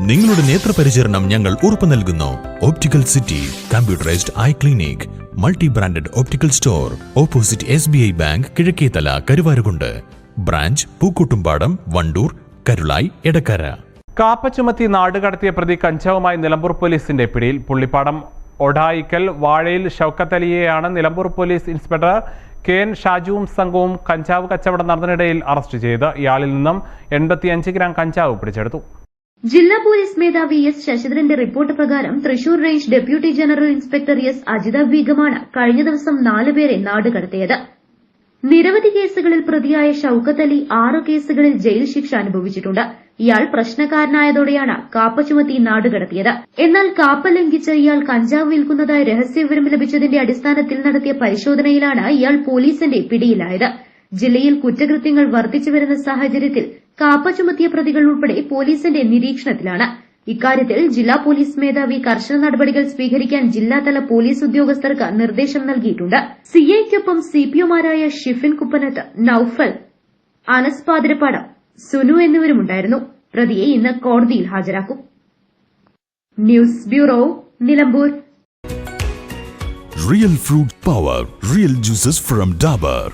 നിങ്ങളുടെ നേത്രപരിചരണം ഞങ്ങൾ ഉറപ്പു നൽകുന്നു. Optical city computerised eye clinic multi branded optical store opposite S B I bank Kizhakkethala Karuvarakundu branch Pookkottumpadam Wandoor Karulai Edakkara KAAPA ചുമത്തി നാടുകടത്തിയ പ്രതി കഞ്ചാവുമായി നിലമ്പൂർ പോലീസിന്റെ പിടിയിൽ Pullippadam. Odayikkal Vazhayil ഷൌക്കത്തലിയെയാണ് Nilambur police inspector K N ഷാജുവും സംഘവും കഞ്ചാവ് കച്ചവടം നടന്നിടയിൽ അറസ്റ്റ് ചെയ്ത്. ഇയാളിൽ നിന്നും എൺപത്തിയഞ്ച് ഗ്രാം കഞ്ചാവ് പിടിച്ചെടുത്തു. ജില്ലാ പോലീസ് മേധാവി എസ് ശശിധരന്റെ റിപ്പോർട്ട് പ്രകാരം Thrissur range deputy general inspector S Ajitha ബീഗമാണ് കഴിഞ്ഞ ദിവസം നാലുപേരെ നാടുകടത്തിയത് നിരവധി കേസുകളിൽ പ്രതിയായ ഷൌക്കത്ത് അലി ആറ് കേസുകളിൽ ജയിൽ ശിക്ഷ അനുഭവിച്ചിട്ടുണ്ട്. ഇയാൾ പ്രശ്നക്കാരനായതോടെയാണ് കാപ്പ ചുമത്തി നാടുകടത്തിയത് എന്നാൽ കാപ്പ ലംഘിച്ച് ഇയാൾ കഞ്ചാവ് വിൽക്കുന്നതായി രഹസ്യവിവരം ലഭിച്ചതിന്റെ അടിസ്ഥാനത്തിൽ നടത്തിയ പരിശോധനയിലാണ് ഇയാൾ പോലീസിന്റെ പിടിയിലായത്. ജില്ലയിൽ കുറ്റകൃത്യങ്ങൾ വർദ്ധിച്ചു വരുന്ന സാഹചര്യത്തിൽ കാപ്പ ചുമത്തിയ പ്രതികൾ ഉൾപ്പെടെ പോലീസിന്റെ നിരീക്ഷണത്തിലാണ്. ഇക്കാര്യത്തിൽ ജില്ലാ പോലീസ് മേധാവി കർശന നടപടികൾ സ്വീകരിക്കാൻ ജില്ലാതല പോലീസ് ഉദ്യോഗസ്ഥർക്ക് നിർദ്ദേശം നൽകിയിട്ടുണ്ട്. സിഐക്കൊപ്പം സിപിഒമാരായ ഷിഫിൻ കുപ്പനത്ത് നൌഫൽ അനസ് പാതിരപ്പാടം സുനു എന്നിവരുമുണ്ടായിരുന്നു. പ്രതിയെ ഇന്ന് കോടതിയിൽ ഹാജരാക്കും. News bureau Nilambur. Real fruit power real juices from Dabur